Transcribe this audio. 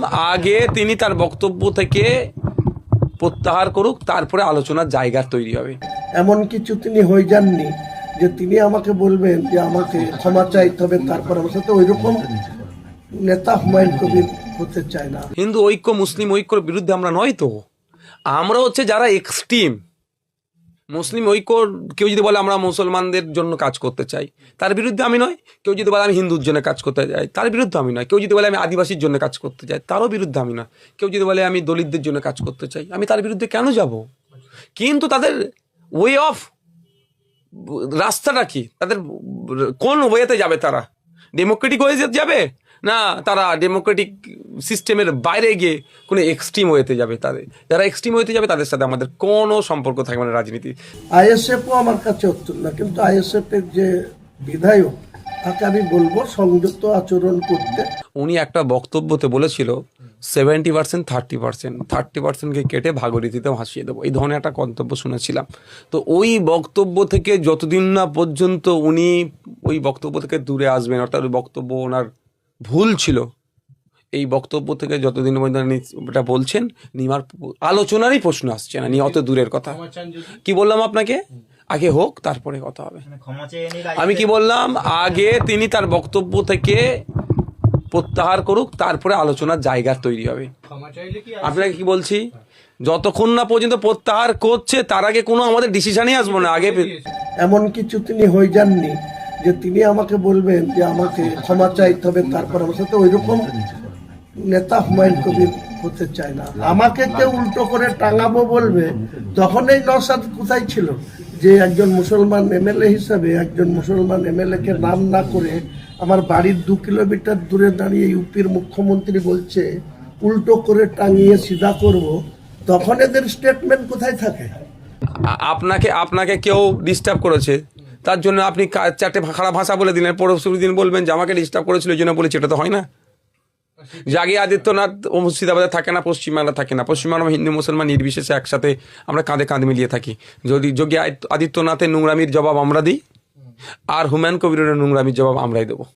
আগে তিনি তার বক্তব্য থেকে প্রত্যাহার করুক তারপরে আলোচনার জায়গা তৈরি হবে। এমন কিছু তিনি হয়ে যাননি যে তিনি আমাকে বলবেন যে আমাকে ক্ষমা চাইতে হবে তারপর আমার সাথে ওই রকম নেতা হুমায়ুন কবির হতে চায় না। হিন্দু ঐক্য মুসলিম ঐক্যর বিরুদ্ধে আমরা নয় তো? আমরা হচ্ছে যারা এক্সট্রিম মুসলিম ঐক্য কেউ যদি বলে আমরা মুসলমানদের জন্য কাজ করতে চাই, তার বিরুদ্ধে আমি নয়। কেউ যদি বলে আমি হিন্দুর জন্য কাজ করতে চাই, তার বিরুদ্ধে আমি নয়। কেউ যদি বলে আমি আদিবাসীর জন্য কাজ করতে চাই, তারও বিরুদ্ধে আমি নয়। কেউ যদি বলে আমি দলিতদের জন্য কাজ করতে চাই, আমি তার বিরুদ্ধে কেন যাব? কিন্তু তাদের ওয়ে অফ রাস্তাটা কি? তাদের কোন ওয়েতে যাবে তারা? ডেমোক্রেটিক ওয়ে যাবে? না তারা ডেমোক্রেটিক সিস্টেমের বাইরে গিয়ে কোনো এক্সট্রিম ওয়েতে যাবে তাদের। যারা এক্সট্রিম ওয়েতে যাবে তাদের সাথে আমাদের কোনো সম্পর্ক থাকবে না রাজনীতি। আইএসএফও আমার কাছে উত্তর না কিন্তু আইএসএফ এর যে বিধায়ক তাকে আমি বলব সংযুক্ত আচরণ করতে। উনি একটা বক্তব্যতে বলেছিল seventy percent thirty percent thirty পার্সেন্টকে কেটে ভাগরীতিতে ভাসিয়ে দেবো। এই ধরনের একটা মন্তব্য শুনেছিলাম। তো ওই বক্তব্য থেকে যতদিন না পর্যন্ত উনি ওই বক্তব্য থেকে দূরে আসবেন অর্থাৎ ওই বক্তব্য ওনার ভুল ছিল। এই বক্তব্য থেকে যতদিন পর্যন্ত এটা বলছেন নিমার আলোচনারই প্রশ্ন আসছে না নিয়ে অত দূরের কথা। কি বললাম আপনাকে? আগে হোক তারপরে কথা হবে। নিলে আমি কি বললাম? আগে তিনি তার বক্তব্য থেকে প্রত্যাহার করুক তারপরে আলোচনার জায়গা তৈরি হবে। আপনাকে কি বলছি? যতক্ষণ না পর্যন্ত প্রত্যাহার করছে তার আগে কোনো আমাদের ডিসিশনই আসব না। আগে এমন কিছু তিনি হয়ে যাননি। যে তিনি আমাকে বলবেন যে আমাকে ক্ষমা চাইতে হবে, তারপর আমার সাথে ওইরকম নেতা হুমায়ুন কবির হতে চায় না। আমাকে কেউ উল্টো করে টাঙাবো বলবে? তখন এই নসাদ কোথায় ছিল? যে একজন মুসলমান এমএলএ হিসাবে, একজন মুসলমান এমএলএ কে নাম না করে আমার বাড়ির দু কিলোমিটার দূরে দাঁড়িয়ে ইউপির মুখ্যমন্ত্রী বলছে, উল্টো করে টাঙিয়ে সিধা করব। তখন এদের স্টেটমেন্ট কোথায় থাকে? আপনাকে আপনাকে কেউ ডিস্টার্ব করেছে? তার জন্য আপনি চারটে খারাপ ভাষা বলে দিলেন। পরশু দিন বলবেন, যে আমাকে ডিস্টার্ব করেছিল ওই জন্য বলেছি, এটা তো হয় না। জাগি আদিত্যনাথ মুর্শিদাবাদে থাকে না পশ্চিমবাংলা থাকে না। পশ্চিমবাংলা হিন্দু মুসলমান নির্বিশেষে একসাথে আমরা কাঁধে কাঁধ মিলিয়ে থাকি। যদি যোগী আদিত্য- আদিত্যনাথের নোংরামির জবাব আমরা দিই, আর হুমায়ুন কবিরের নোংরামির জবাব আমরাই দেবো।